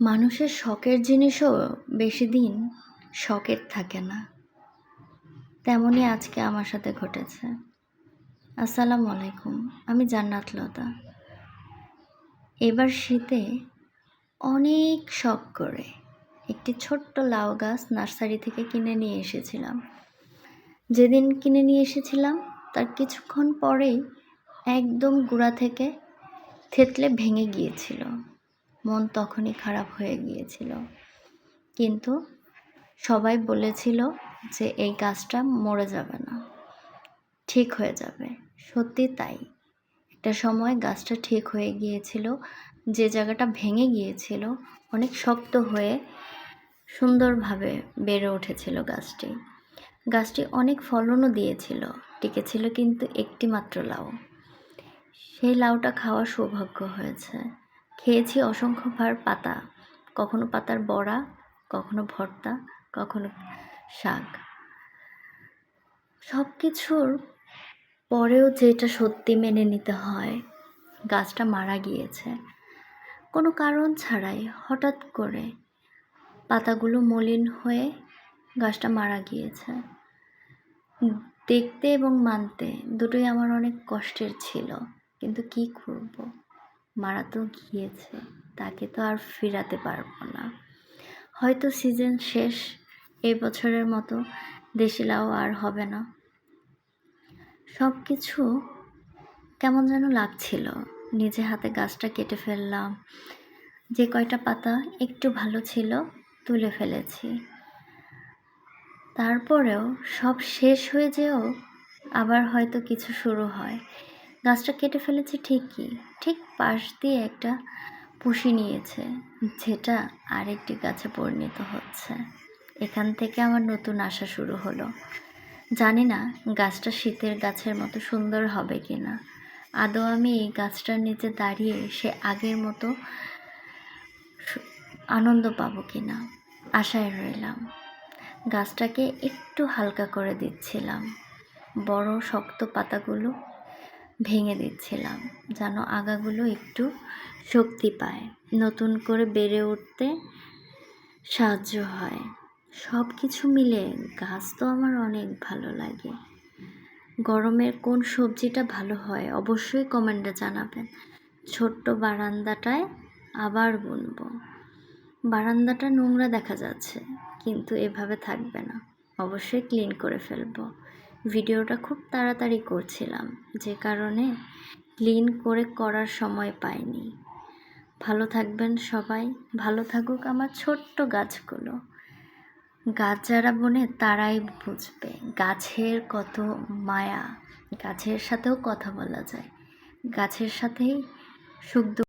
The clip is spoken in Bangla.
মানুষের শখের জিনিসও বেশি দিন শখের থাকে না। তেমনই আজকে আমার সাথে ঘটেছে। আসসালামু আলাইকুম, আমি জান্নাত লতা। এবার শীতে অনেক শখ করে একটি ছোট্ট লাউ গাছ নার্সারি থেকে কিনে নিয়ে এসেছিলাম। যেদিন কিনে নিয়ে এসেছিলাম, তার কিছুক্ষণ পরেই একদম গোড়া থেকে থেতলে ভেঙে গিয়েছিল। মন তখনই খারাপ হয়ে গিয়েছিল। কিন্তু সবাই বলেছিল যে এই গাছটা মরে যাবে না। ঠিক হয়ে যাবে। সত্যি তাই। একটা সময় গাছটা ঠিক হয়ে গিয়েছিল, যে জায়গাটা ভেঙে গিয়েছিল, অনেক শক্ত হয়ে সুন্দরভাবে বেড়ে উঠেছিল গাছটি। গাছটি অনেক ফলনও দিয়েছিল, টিকেছিল কিন্তু একটি মাত্র লাউ। সেই লাউটা খাওয়ার সৌভাগ্য হয়েছে। খেয়েছি অসংখ্যবার পাতা। কখনো পাতার বড়া, কখনো ভর্তা, কখনো শাক। সব কিছুর পরেও যেটা সত্যি মেনে নিতে হয়, গাছটা মারা গিয়েছে। কোনো কারণ ছাড়াই হঠাৎ করে পাতাগুলো মলিন হয়ে গাছটা মারা গিয়েছে। দেখতে এবং মানতে দুটোই আমার অনেক কষ্টের ছিল, কিন্তু কি করব? মারা তো গিয়েছে, তাকে তো আর ফেরাতে পারব না। হয়তো সিজন শেষ, এই বছরের মতো দেশি লাউ আর হবে না। সব কিছু কেমন যেন লাগছিল। নিজে হাতে গাছটা কেটে ফেললাম, যে কয়টা পাতা একটু ভালো ছিল তুলে ফেলেছি। তারপরেও সব শেষ হয়ে যেও আবার হয়তো কিছু শুরু হয়। গাছটা কেটে ফেলেছি ঠিকই। ঠিক পাশ দিয়ে একটা পুষি নিয়েছে, যেটা আরেকটি গাছে পরিণত হচ্ছে। এখান থেকে আমার নতুন আশা শুরু হলো। জানি না গাছটা শীতের গাছের মতো সুন্দর হবে কি না আদৌ আমি এই গাছটার নিচে দাঁড়িয়ে সে আগের মতো আনন্দ পাবো কি না আশায় রইলাম। গাছটাকে একটু হালকা করে দিচ্ছিলাম। বড় শক্ত পাতাগুলো ভেঙে দিচ্ছিলাম, যেন আগাগুলো একটু শক্তি পায়। নতুন করে বেড়ে উঠতে সাহায্য হয়। সব কিছু মিলে গাছ তো আমার অনেক ভালো লাগে। গরমের কোন সবজিটা ভালো হয় অবশ্যই কমেন্টে জানাবেন। ছোট্ট বারান্দাটায় আবার বুনবো। বারান্দাটা নোংরা দেখা যাচ্ছে, কিন্তু এভাবে থাকবে না। অবশ্যই ক্লিন করে ফেলব। ভিডিওটা খুব তাড়াতাড়ি করছিলাম, যে কারণে ক্লিন করে করার সময় পাইনি। ভালো থাকবেন সবাই, ভালো থাকুক আমার ছোট্ট গাছগুলো। গাছ যারা বনে তারাই বুঝবে, গাছের কত মায়া, গাছের সাথেও কথা বলা যায়। গাছের সাথেই সুখ